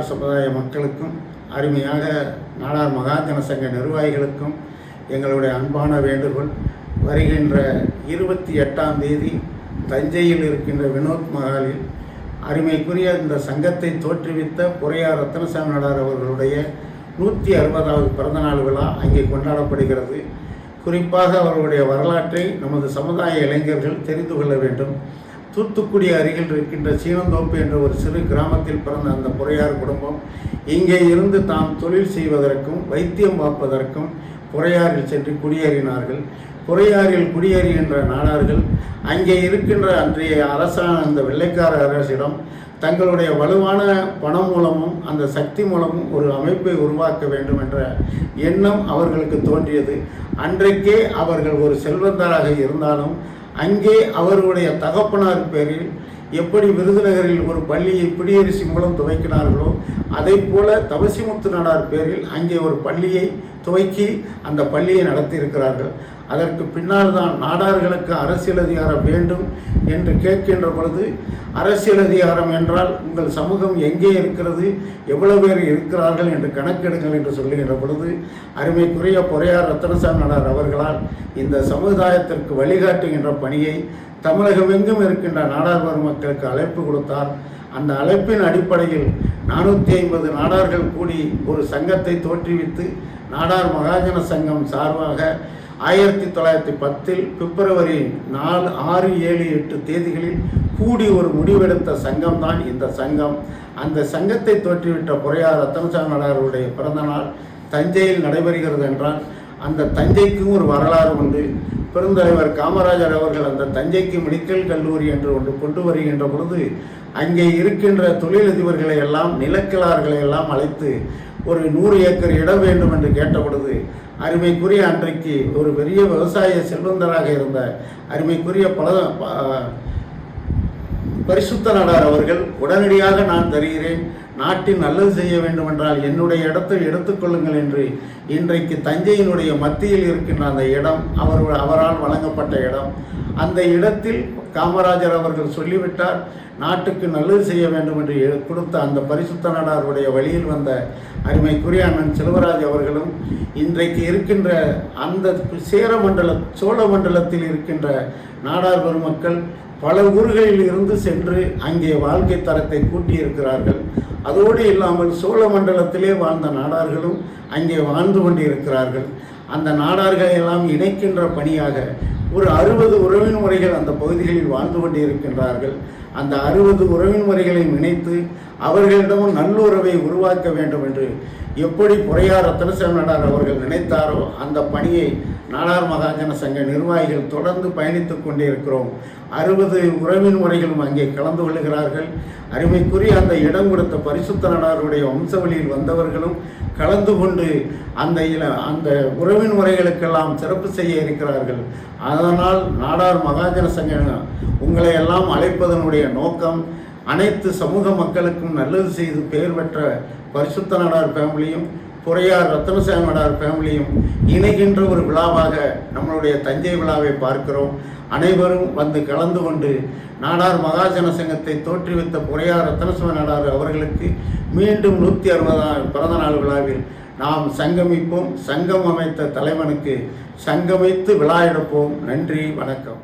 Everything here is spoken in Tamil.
நாடார் சமுதாய மக்களுக்கும் அருமையாக நாடார் மகாஜன சங்க நிர்வாகிகளுக்கும் எங்களுடைய அன்பான வேண்டுகோள். வருகின்ற இருபத்தி எட்டாம் தேதி தஞ்சையில் இருக்கின்ற வினோத் மகாலில் அருமைக்குரிய இந்த சங்கத்தை தோற்றுவித்த பொறையார் ரத்னசாமி நாடார் அவர்களுடைய நூற்றி அறுபதாவது பிறந்தநாள் விழா அங்கே கொண்டாடப்படுகிறது. குறிப்பாக அவர்களுடைய வரலாற்றை நமது சமுதாய இளைஞர்கள் தெரிந்து கொள்ள வேண்டும். தூத்துக்குடி அருகில் இருக்கின்ற சீனந்தோப்பு என்ற ஒரு சிறு கிராமத்தில் பிறந்த அந்த புறையார் குடும்பம் இங்கே இருந்து தாம் தொழில் செய்வதற்கும் வைத்தியம் பார்ப்பதற்கும் பொறையாறில் சென்று குடியேறினார்கள். பொறையாறில் குடியேறுகின்ற நாடார்கள் அங்கே இருக்கின்ற அன்றைய அரசான அந்த வெள்ளைக்கார அரசிடம் தங்களுடைய வலுவான பணம் மூலமும் அந்த சக்தி மூலமும் ஒரு அமைப்பை உருவாக்க வேண்டும் என்ற எண்ணம் அவர்களுக்கு தோன்றியது. அன்றைக்கே அவர்கள் ஒரு செல்வந்தராக இருந்தாலும் அங்கே அவருடைய தகப்பனார் பேரில் எப்படி விருதுநகரில் ஒரு பள்ளியை பிடியரிசி மூலம் துவைக்கினார்களோ அதை போல தவசிமுத்து நாடார் பேரில் அங்கே ஒரு பள்ளியை துவக்கி அந்த பள்ளியை நடத்தியிருக்கிறார்கள். அதற்கு பின்னால் தான் நாடார்களுக்கு அரசியல் அதிகாரம் வேண்டும் என்று கேட்கின்ற பொழுது அரசியல் அதிகாரம் என்றால் உங்கள் சமூகம் எங்கே இருக்கிறது எவ்வளவு பேர் இருக்கிறார்கள் என்று கணக்கெடுங்கள் என்று சொல்லுகின்ற பொழுது அருமைக்குரிய பொறையார் ரத்தனசாமி நாடார் அவர்களால் இந்த சமுதாயத்திற்கு வழிகாட்டுகின்ற பணியை தமிழகமெங்கும் இருக்கின்ற நாடார் மக்களுக்கு அழைப்பு கொடுத்தார். அந்த அழைப்பின் அடிப்படையில் நானூற்றி ஐம்பது நாடார்கள் கூடி ஒரு சங்கத்தை தோற்றுவித்து நாடார் மகாஜன சங்கம் சார்பாக ஆயிரத்தி தொள்ளாயிரத்தி பத்தில் பிப்ரவரி நாலு ஆறு ஏழு எட்டு தேதிகளில் கூடி ஒரு முடிவெடுத்த சங்கம் தான் இந்த சங்கம். அந்த சங்கத்தை தோற்றிவிட்ட பொறையார் ரத்தனசாமி நாடாருடைய பிறந்த நாள் தஞ்சையில் நடைபெறுகிறது என்றால் அந்த தஞ்சைக்கும் ஒரு வரலாறு உண்டு. பெருந்தலைவர் காமராஜர் அவர்கள் அந்த தஞ்சைக்கு மெடிக்கல் கல்லூரி என்று ஒன்று கொண்டு வருகின்ற பொழுது அங்கே இருக்கின்ற தொழிலதிபர்களை எல்லாம் நிலக்கிழார்களை எல்லாம் அழைத்து ஒரு நூறு ஏக்கர் இடம் வேண்டும் என்று கேட்ட பொழுது அருமைக்குரிய அன்றைக்கு ஒரு பெரிய விவசாய செல்வந்தராக இருந்த அருமைக்குரிய பல பரிசுத்த நாடார் அவர்கள் உடனடியாக நான் தருகிறேன். நாட்டின் நல்லது செய்ய வேண்டும் என்றால் என்னுடைய இடத்தில் எடுத்துக்கொள்ளுங்கள் என்று இன்றைக்கு தஞ்சையினுடைய மத்தியில் இருக்கின்ற அந்த இடம் அவர் அவரால் வழங்கப்பட்ட இடம். அந்த இடத்தில் காமராஜர் அவர்கள் சொல்லிவிட்டார் நாட்டுக்கு நல்லது செய்ய வேண்டும் என்று கொடுத்த அந்த பரிசுத்த நாடாருடைய வழியில் வந்த அருமைக்குரிய அண்ணன் செல்வராஜ் அவர்களும் இன்றைக்கு இருக்கின்ற அந்த சேர மண்டல சோழ மண்டலத்தில் இருக்கின்ற நாடார் பெருமக்கள் பல ஊர்களில் இருந்து சென்று அங்கே வாழ்க்கை தரத்தை கூட்டியிருக்கிறார்கள். அதோடு இல்லாமல் சோழ மண்டலத்திலே வாழ்ந்த நாடார்களும் அங்கே வாழ்ந்து கொண்டிருக்கிறார்கள். அந்த நாடார்களை எல்லாம் இணைக்கின்ற பணியாக ஒரு அறுபது உறவின் முறைகள் அந்த பகுதிகளில் வாழ்ந்து கொண்டிருக்கின்றார்கள். அந்த அறுபது உறவின் முறைகளை இணைத்து அவர்களிடமும் நல்லுறவை உருவாக்க வேண்டும் என்று எப்படி பொறையார் ரத்தனசாமி அவர்கள் நினைத்தாரோ அந்த பணியை நாடார் மகாஜன சங்க நிர்வாகிகள் தொடர்ந்து பயணித்து கொண்டே இருக்கிறோம். அறுபது உறவின் முறைகளும் அங்கே கலந்து கொள்கிறார்கள் அருமைக்குரிய அந்த இடம் கொடுத்த பரிசுத்த நாடாருடைய வம்சவழியில் வந்தவர்களும் கலந்து கொண்டு அந்த அந்த உறவின் முறைகளுக்கெல்லாம் சிறப்பு செய்ய இருக்கிறார்கள். அதனால் நாடார் மகாஜன சங்க உங்களை எல்லாம் அழைப்பதனுடைய நோக்கம் அனைத்து சமூக மக்களுக்கும் நல்லது செய்து பெயர் பெற்ற பரிசுத்த நாடார் ஃபேமிலியும் புறையார் ரத்னசாமி நாடார் ஃபேமிலியும் இணைகின்ற ஒரு விழாவாக நம்மளுடைய தஞ்சை விழாவை பார்க்கிறோம். அனைவரும் வந்து கலந்து கொண்டு நாடார் மகாஜன சங்கத்தை தோற்றுவித்த புறையார் ரத்னசுவ நாடார் அவர்களுக்கு மீண்டும் நூற்றி அறுபதாம் பிறந்த நாள் விழாவில் நாம் சங்கமிப்போம். சங்கம் அமைத்த தலைவனுக்கு சங்கமித்து விழா எடுப்போம். நன்றி வணக்கம்.